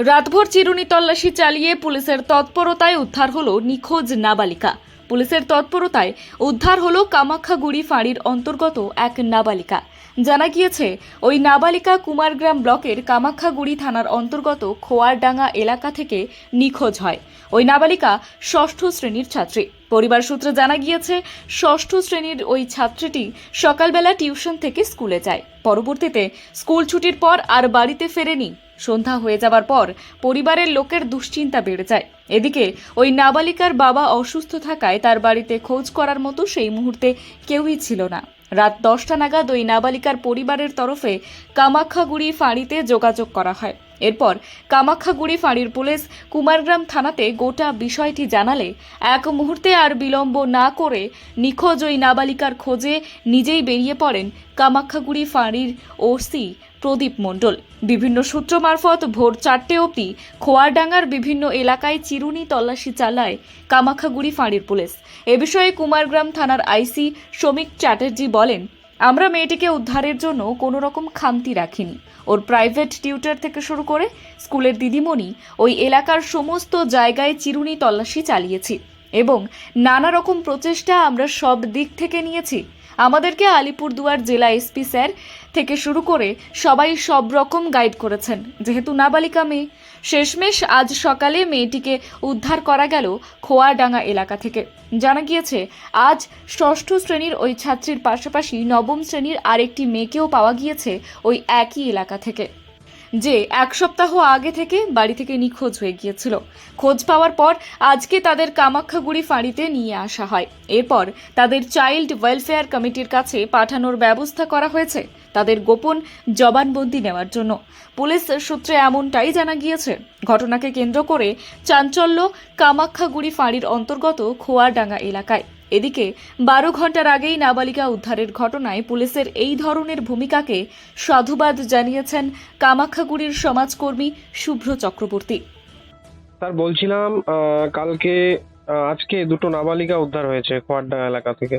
রাতভর চিরুনি তল্লাশি চালিয়ে পুলিশের তৎপরতায় উদ্ধার হলো নিখোঁজ নাবালিকা। পুলিশের তৎপরতায় উদ্ধার হলো কামাখ্যাগুড়ি ফাঁড়ির অন্তর্গত এক নাবালিকা। জানা গিয়েছে, ওই নাবালিকা কুমারগ্রাম ব্লকের কামাখ্যাগুড়ি থানার অন্তর্গত খোয়ারডাঙ্গা এলাকা থেকে নিখোঁজ হয়। ওই নাবালিকা ষষ্ঠ শ্রেণির ছাত্রী। পরিবার সূত্রে জানা গিয়েছে, ষষ্ঠ শ্রেণির ওই ছাত্রীটি সকালবেলা টিউশন থেকে স্কুলে যায়। পরবর্তীতে স্কুল ছুটির পর আর বাড়িতে ফেরেনি। সন্ধ্যা হয়ে যাবার পর পরিবারের লোকের দুশ্চিন্তা বেড়ে যায়। এদিকে ওই নাবালিকার বাবা অসুস্থ থাকায় তার বাড়িতে খোঁজ করার মতো সেই মুহূর্তে কেউই ছিল না। রাত দশটা নাগাদ ওই নাবালিকার পরিবারের তরফে কামাখ্যাগুড়ি ফাঁড়িতে যোগাযোগ করা হয়। এরপর কামাখ্যাগুড়ি ফাঁড়ির পুলিশ কুমারগ্রাম থানাতে গোটা বিষয়টি জানালে, এক মুহূর্তে আর বিলম্ব না করে নিখোঁজ ওই নাবালিকার খোঁজে নিজেই বেরিয়ে পড়েন কামাখ্যাগুড়ি ফাঁড়ির ওসি প্রদীপ মণ্ডল। বিভিন্ন সূত্র মারফত ভোর চারটে অবধি খোয়ারডাঙ্গার বিভিন্ন এলাকায় চিরুনি তল্লাশি চালায় কামাখ্যাগুড়ি ফাঁড়ির পুলিশ। এ বিষয়ে কুমারগ্রাম থানার আইসি শ্রমিক চ্যাটার্জি বলেন আমরা মেয়েটিকে উদ্ধারের জন্য কোনো রকম খামতি রাখিনি। ওর প্রাইভেট টিউটার থেকে শুরু করে স্কুলের দিদিমণি ওই এলাকার সমস্ত জায়গায় চিরুনি তল্লাশি চালিয়েছি এবং নানা রকম প্রচেষ্টা আমরা সব দিক থেকে নিয়েছি। আমাদেরকে আলিপুরদুয়ার জেলা এসপি স্যার থেকে শুরু করে সবাই সব রকম গাইড করেছেন। যেহেতু নাবালিকা মেয়ে, শেষমেশ আজ সকালে মেয়েটিকে উদ্ধার করা গেল খোয়াডাঙ্গা এলাকা থেকে। জানা গিয়েছে, আজ ষষ্ঠ শ্রেণির ওই ছাত্রীর পাশাপাশি নবম শ্রেণির আরেকটি মেয়েকেও পাওয়া গিয়েছে ওই একই এলাকা থেকে। যে এক সপ্তাহ আগে থেকে বাড়ি থেকে নিখোঁজ হয়ে গিয়েছিল। খোঁজ পাওয়ার পর আজকে তাদের কামাখ্যাগুড়ি ফাঁড়িতে নিয়ে আসা হয়। এরপর তাদের চাইল্ড ওয়েলফেয়ার কমিটির কাছে পাঠানোর ব্যবস্থা করা হয়েছে তাদের গোপন জবানবন্দি নেওয়ার জন্য। পুলিশ সূত্রে এমনটাই জানা গিয়েছে, ঘটনাকে কেন্দ্র করে চাঞ্চল্য কামাখ্যাগুড়ি ফাঁড়ির অন্তর্গত খোয়ারডাঙ্গা এলাকায়। এদিকে বারো ঘণ্টার আগেই নাবালিকা উদ্ধারের ঘটনায় পুলিশের এই ধরনের ভূমিকাকে সাধুবাদ জানিয়েছেন কামাখ্যাগুড়ির সমাজকর্মী শুভ্র চক্রবর্তী। স্যার বলছিলাম কালকে আজকে দুটো নাবালিকা উদ্ধার হয়েছে খোয়ারডাঙ্গা এলাকা থেকে।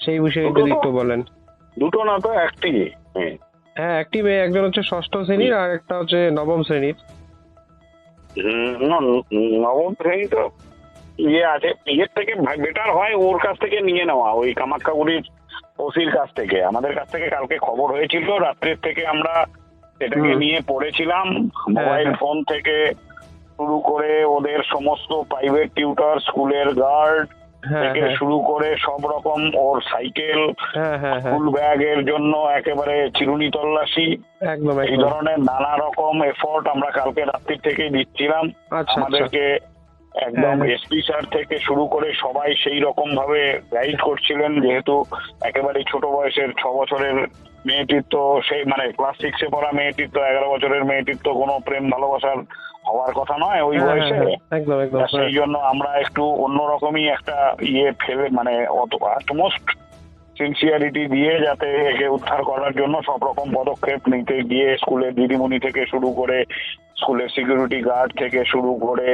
সেই বিষয়ে যদি একটু বলেন। দুটো না তো একটি হ্যাঁ একটি মেয়ে একজন হচ্ছে ষষ্ঠ শ্রেণির আর একটা হচ্ছে নবম শ্রেণির। না, নবম শ্রেণি তো ইয়ে আছে ইয়ের থেকে বেটার হয় ওর কাছ থেকে নিয়ে নেওয়া ওই কামাখ্যাগুড়ির ওসির কাছ থেকে। আমাদের কাছ থেকে কালকে খবর হয়েছিল রাত্রের থেকে আমরা এটাকে নিয়ে পড়েছিলাম। মোবাইল হ্যাঁ। ফোন থেকে শুরু করে ওদের সমস্ত প্রাইভেট টিউটর স্কুলের গার্ড হ্যাঁ থেকে হ্যাঁ। শুরু করে সব রকম ওর সাইকেল হ্যাঁ হ্যাঁ হ্যাঁ। স্কুল ব্যাগের জন্য একেবারে চিরুনি তল্লাশি। এই ধরনের নানা রকম এফোর্ট আমরা কালকে রাত্রির থেকেই দিচ্ছিলাম। আচ্ছা আচ্ছা। আমাদেরকে একদম হ্যাঁ। এসপি স্যার থেকে শুরু করে সবাই সেই রকম ভাবে গাইড করছিলেন যেহেতু একেবারে ছোট বয়সের ছ বছরের মেয়েটির তো সেই মানে ক্লাস সিক্সে পড়া মেয়েটির তো এগারো বছরের মেয়েটির তো কোনো প্রেম ভালোবাসার হওয়ার কথা নয় ওই হ্যাঁ, বয়সে হ্যাঁ, তা সেই জন্য আমরা একটু অন্যরকমই একটা ইয়ে ফেলে মানে অত আটমোস্ট সিনসিয়ারিটি দিয়ে যাতে একে উদ্ধার করার জন্য সব রকম পদক্ষেপ নিতে গিয়ে স্কুলের দিদিমণি থেকে শুরু করে স্কুলের সিকিউরিটি গার্ড থেকে শুরু করে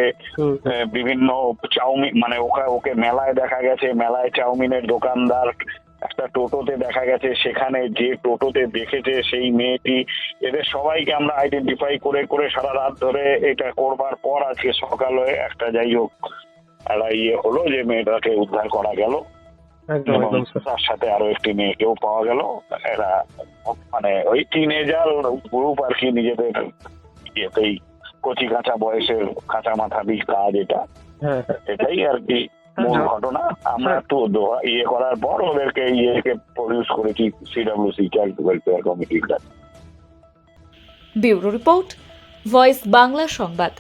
বিভিন্ন চাউমিন মানে ওকে ওকে মেলায় দেখা গেছে মেলায় চাউমিনের দোকানদার একটা টোটোতে দেখা গেছে সেখানে যে টোটোতে দেখেছে সেই মেয়েটি। এদের সবাইকে আমরা আইডেন্টিফাই করে করে সারা রাত ধরে এটা করবার পর আজকে সকালে একটা যাই হোক একটা ইয়ে হলো যে মেয়েটাকে উদ্ধার করা গেল। তার সাথে আরও একটি মেয়েকেও পাওয়া গেল। এরা মানে ওই টিনেজার গ্রুপ আর কি নিজেদের ইয়েতেই কচি কাঁচা বয়সের কাঁচা মাথা কাজ এটা হ্যাঁ হ্যাঁ। এটাই আর কি মূল হ্যাঁ। ঘটনা। আমরা তো একটু ইয়ে করার পর ওদেরকে ইয়েকে প্রডিউস করেছি সিডাব্লিউসি চাইল্ড ওয়েলফেয়ার কমিটির কাছে ব্যুরো রিপোর্ট ভয়েস বাংলা সংবাদ।